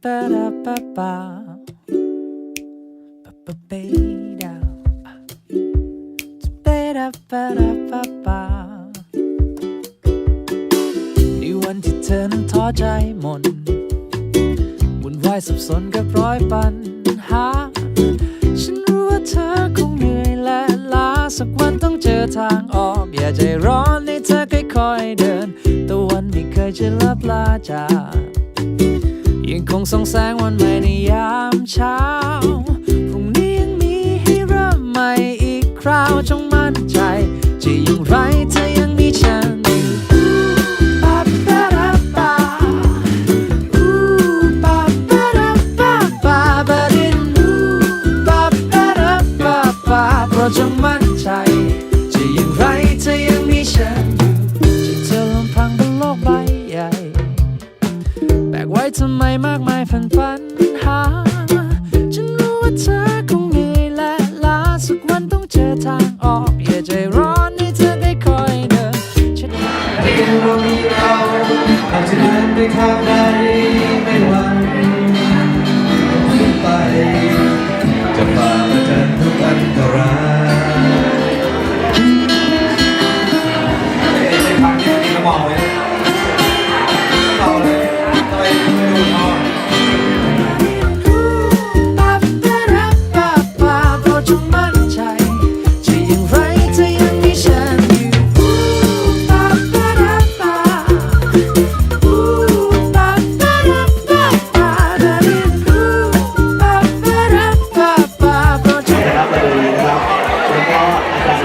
ในวันที่เธอนั้นท้อใจหมดวุ่นวายสับสนกับร้อยปัญหา ฉันรู้ว่าเธอคงเหนื่อยและล้าสักวันต้องเจอทางออก อย่าใจร้อนให้เธอค่อยๆเดิน ตะวันไม่เคยจะลับลาจาก ยังคงส่องแสงวันใหม่ในยามเช้า พรุ่งนี้ยังมีให้เริ่มใหม่อีกคราวจงมั่นใจ จะอย่างไรเธอยังมีฉันอยู่ปา ไว้ทำไมมากมายฝันฝันหา ฉันรู้ว่าเธอ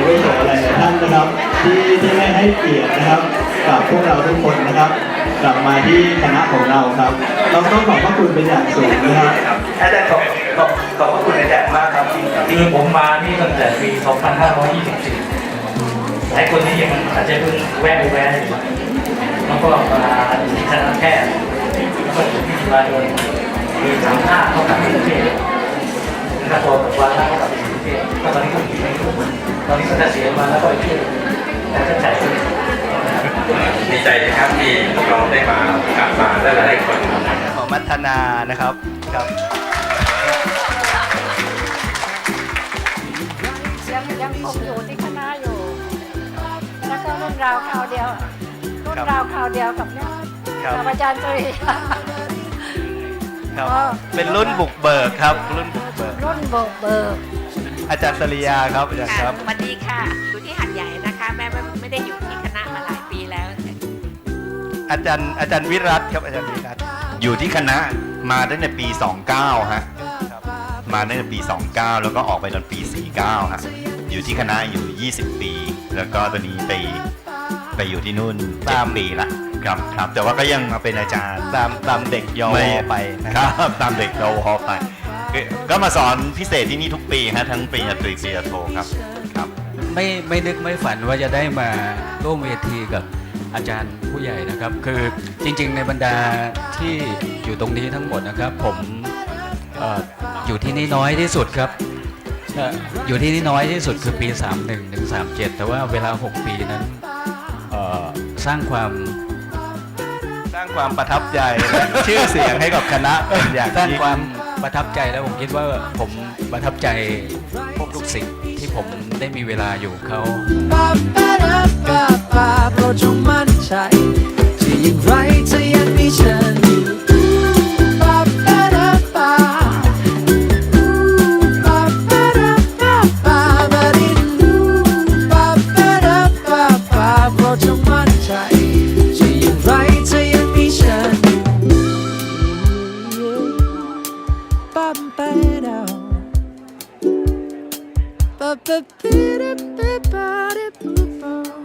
อาจารย์วิโรจน์หลายๆท่านนะครับ ที่ที่ได้ให้เกียรตินะครับ กับพวกเราทุกคนนะครับ กลับมาที่คณะของเราครับ เราต้องขอบพระคุณเป็นอย่างสูงนะครับ อาจารย์ขอบขอบขอบพระคุณอาจารย์มากครับคือผมมานี่ตั้งแต่ปี 2524หลายคนที่ยังอาจจะเพิ่งแวะไปแวะอยู่แล้วก็มาที่คณะแพทย์แล้วก็อยู่ที่จุฬาลงกรณ์ปี35เข้ากับไปกรุงเทพนะครับพอวาระเข้ากลับไปกรุงเทพก็ตอนนี้ก็อยู่ในกลุ่ม ตอนนี้ก็เกษียณมาแล้วก็ไปเที่ยวแต่จะจ่ายคนดีใจนะครับที่พวกเราได้มากลับมาและหลายๆคนขอมัทนานะครับครับยังยังคงอยู่ที่คณะอยู่ แล้วก็รุ่นราวคราวเดียวรุ่นราวคราวเดียวกับเนี่ยครับกับอาจารย์จุรีครับอ๋อเป็นรุ่นบุกเบิกครับ รุ่นบุกเบิกรุ่นเบิกเบิกอาจารย์สริยาครับอาจารย์คค่ะรับ อาจารย์อาจารย์วิรัตครับอาจารย์วิรัตอยู่ที่คณะมาตั้งแต่ปี 29 ฮะครับมาตั้งแต่ปี 29 แล้วก็ออกไปตอนปี 49 ฮะ อยู่ที่คณะอยู่ 20 ปี แล้วก็ตอนนี้ไปไปอยู่ที่นู่นเจ็ดปีละครับครับ แต่ว่าก็ยังมาเป็นอาจารย์ตามตามเด็กยอไม่ไปนะคครัรับบตามเด็กเราฮอไปก็ก็มาสอนพิเศษที่นี่ทุกปีฮะทั้งปริญญาตรีปริญญาโทครับครับ ไม่ไม่นึกไม่ฝันว่าจะได้มาร่วมเวทีกับ อาจารย์ผู้ใหญ่นะครับ คือจริงๆในบรรดาที่อยู่ตรงนี้ทั้งหมดนะครับ ผมเอ่ออยู่ที่นี่น้อยที่สุดครับเอ่ออยู่ที่นี่น้อยที่สุดคือปี 31ถึง37 แต่ว่าเวลา 6 ปีนั้นเอ่อสร้างความสร้างความประทับใจและชื่อเสียงให้กับคณะเป็นอย่างสร้างยิ่งความประทับใจแล้วผมคิดว่าผมประทับใจพวกลูกศิษย์ที่ผมได้มีเวลาอยู่กับเขาปาปาราปาปาโปรดจงมั่นใจจะ อย่างไรเธอยังมีฉันอยู่ปาปาราปาอูปาปาราปาปาบาดินอูปาปาราปาปาโปรดจงมั่นใจจะอย่างไรเธอยังมีฉันอยู่ปาปารา Ba ba ba da ba ba da boo boo.